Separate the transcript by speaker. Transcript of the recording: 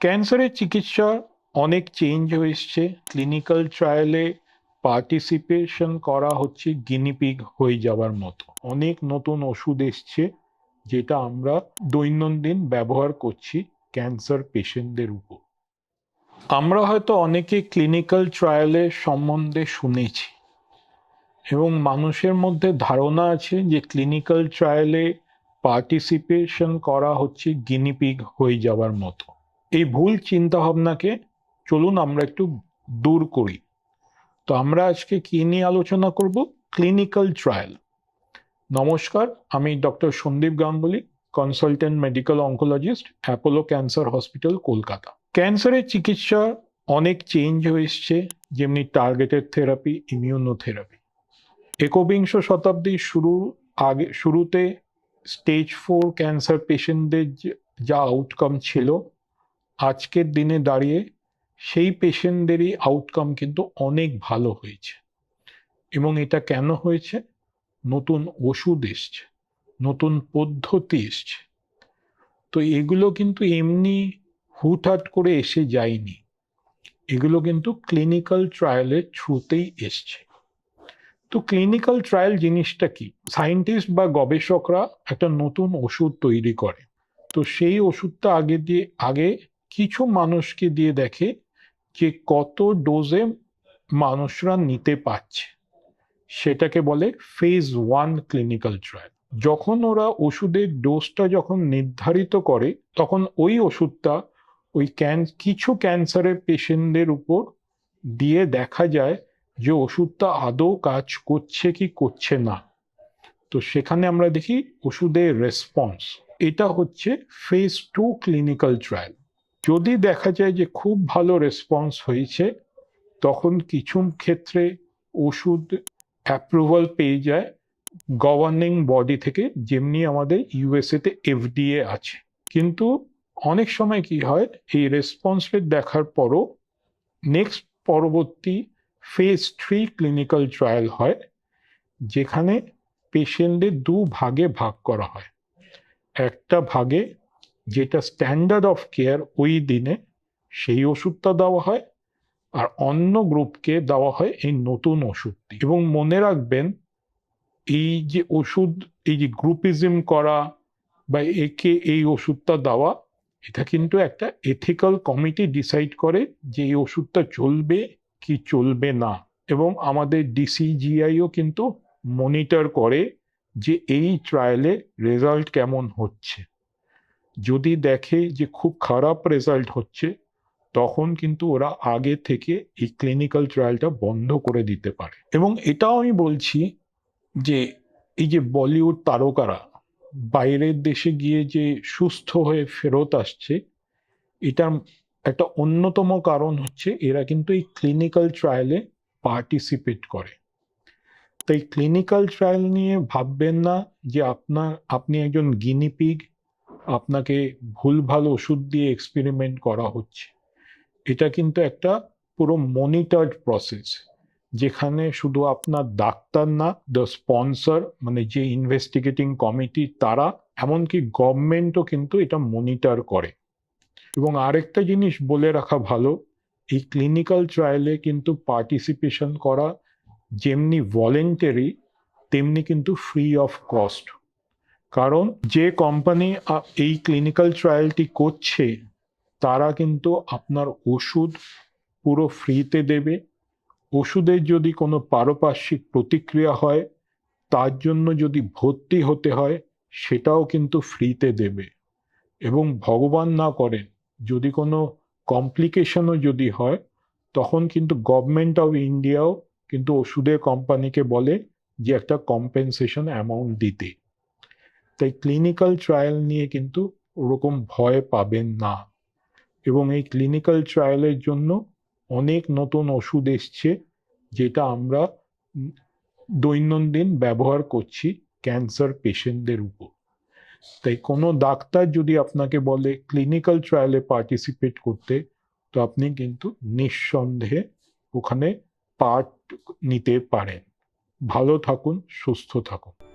Speaker 1: ক্যান্সারের চিকিৎসা অনেক চেঞ্জ হয়েছে ক্লিনিক্যাল ট্রায়ালে পার্টিসিপেশন করা হচ্ছে গিনিপিগ হয়ে যাওয়ার মতো। অনেক নতুন ওষুধ এসছে যেটা আমরা দৈনন্দিন ব্যবহার করছি ক্যান্সার পেশেন্টদের উপর। আমরা হয়তো অনেকে ক্লিনিক্যাল ট্রায়ালের সম্বন্ধে শুনেছি এবং মানুষের মধ্যে ধারণা আছে যে ক্লিনিক্যাল ট্রায়ালে পার্টিসিপেশন করা হচ্ছে গিনিপিগ হয়ে যাওয়ার মতো। এই ভুল চিন্তাভাবনাকে চলুন আমরা একটু দূর করি। তো আমরা আজকে কি নিয়ে আলোচনা করব? ক্লিনিক্যাল ট্রায়াল নমস্কার, আমি doctor Sandeep Ganguly consultant medical oncologist Apollo cancer hospital Kolkata. ক্যান্সারের চিকিৎসা অনেক চেঞ্জ হয়ে হয়েছে যেমনি টার্গেটেড থেরাপি ইমিউনোথেরাপি একবিংশ শতাব্দীর শুরু আগে, শুরুতে স্টেজ ফোর ক্যান্সার পেশেন্টদের যা আউটকাম ছিল আজকের দিনে দাঁড়িয়ে সেই পেশেন্টদেরই আউটকাম কিন্তু অনেক ভালো হয়েছে। এবং এটা কেন হয়েছে? নতুন ওষুধ এসছে, নতুন পদ্ধতি এসছে। তো এগুলো কিন্তু এমনি হুটহাট করে এসে যায়নি। এগুলো কিন্তু ক্লিনিক্যাল ট্রায়ালের থ্রুতেই এসছে। তো ক্লিনিক্যাল ট্রায়াল জিনিসটা কি? সায়েন্টিস্ট বা গবেষকরা একটা নতুন ওষুধ তৈরি করে। তো সেই ওষুধটা আগে দিয়ে, আগে কিছু মানুষকে দিয়ে দেখে যে কত ডোজে মানুষরা নিতে পারছে। সেটাকে বলে ফেজ ওয়ান ক্লিনিক্যাল ট্রায়াল যখন ওরা ওষুধের ডোজটা যখন নির্ধারিত করে, তখন ওই ওষুধটা ওই ক্যান কিছু ক্যান্সারের পেশেন্টদের উপর দিয়ে দেখা যায় যে ওষুধটা আদৌ কাজ করছে কি করছে না। তো সেখানে আমরা দেখি ওষুধের রেসপন্স এটা হচ্ছে ফেজ টু ক্লিনিক্যাল ট্রায়াল যদি দেখা যায় যে খুব ভালো রেসপন্স হয়েছে, তখন কিছু ক্ষেত্রে ওষুধ অ্যাপ্রুভাল পেয়ে যায় গভর্নিং বডি থেকে, যেমনি আমাদের ইউএসএতে এফডিএ আছে। কিন্তু অনেক সময় কি হয়, এই রেসপন্স রেট দেখার পরও নেক্সট পরবর্তী ফেজ থ্রি ক্লিনিক্যাল ট্রায়াল হয়, যেখানে পেশেন্টদের দু ভাগে ভাগ করা হয়। একটা ভাগে যেটা স্ট্যান্ডার্ড অফ কেয়ার ওই দিনে সেই ওষুধটা দেওয়া হয় আর অন্য গ্রুপকে দেওয়া হয় এই নতুন ওষুধটি। এবং মনে রাখবেন, এই যে ওষুধ, এই যে গ্রুপিজম করা বা একে এই ওষুধটা দেওয়া, এটা কিন্তু একটা এথিক্যাল কমিটি ডিসাইড করে যে এই ওষুধটা চলবে কি চলবে না। এবং আমাদের ডিসিজিআইও কিন্তু মনিটর করে যে এই ট্রায়ালে রেজাল্ট কেমন হচ্ছে। যদি দেখে যে খুব খারাপ রেজাল্ট হচ্ছে, তখন কিন্তু ওরা আগে থেকে এই ক্লিনিক্যাল ট্রায়ালটা বন্ধ করে দিতে পারে। এবং এটাও আমি বলছি যে এই যে বলিউড তারকারা বাইরের দেশে গিয়ে যে সুস্থ হয়ে ফেরত আসছে, এটার একটা অন্যতম কারণ হচ্ছে এরা কিন্তু এই ক্লিনিক্যাল ট্রায়ালে পার্টিসিপেট করে। তাই ক্লিনিক্যাল ট্রায়াল নিয়ে ভাববেন না যে আপনার, আপনি একজন গিনিপিগ আপনাকে ভুল ভুলভাল ওষুধ দিয়ে এক্সপেরিমেন্ট করা হচ্ছে। এটা কিন্তু একটা পুরো মনিটর্ড প্রসেস যেখানে শুধু আপনার ডাক্তার না দ্য স্পন্সর মানে যে ইনভেস্টিগেটিং কমিটি তারা, এমনকি গভর্নমেন্টও কিন্তু এটা মনিটর করে। এবং আরেকটা জিনিস বলে রাখা ভালো, এই ক্লিনিক্যাল ট্রায়ালে কিন্তু পার্টিসিপেশন করা, যেমনি ভলেন্টারি তেমনি কিন্তু ফ্রি অফ কস্ট কারণ যে কোম্পানি এই ক্লিনিক্যাল ট্রায়ালটি করছে, তারা কিন্তু আপনার ওষুধ পুরো ফ্রিতে দেবে। ওষুধের যদি কোনো পারপার্শ্বিক প্রতিক্রিয়া হয়, তার জন্য যদি ভর্তি হতে হয়, সেটাও কিন্তু ফ্রিতে দেবে। এবং ভগবান না করেন, যদি কোনো কমপ্লিকেশনও যদি হয়, তখন কিন্তু গভর্নমেন্ট অফ ইন্ডিয়াও কিন্তু ওষুধের কোম্পানিকে বলে যে একটা কম্পেনসেশন অ্যামাউন্ট দিতে। তাই ক্লিনিক্যাল ট্রায়াল নিয়ে কিন্তু ওরকম ভয় পাবেন না। এবং এই ক্লিনিক্যাল ট্রায়ালের জন্য অনেক নতুন ওষুধ এসছে, যেটা আমরা দৈনন্দিন ব্যবহার করছি ক্যান্সার পেশেন্টদের উপর। তাই কোনো ডাক্তার যদি আপনাকে বলে ক্লিনিক্যাল ট্রায়ালে পার্টিসিপেট করতে, তো আপনি কিন্তু নিঃসন্দেহে ওখানে পার্ট নিতে পারেন। ভালো থাকুন, সুস্থ থাকুন।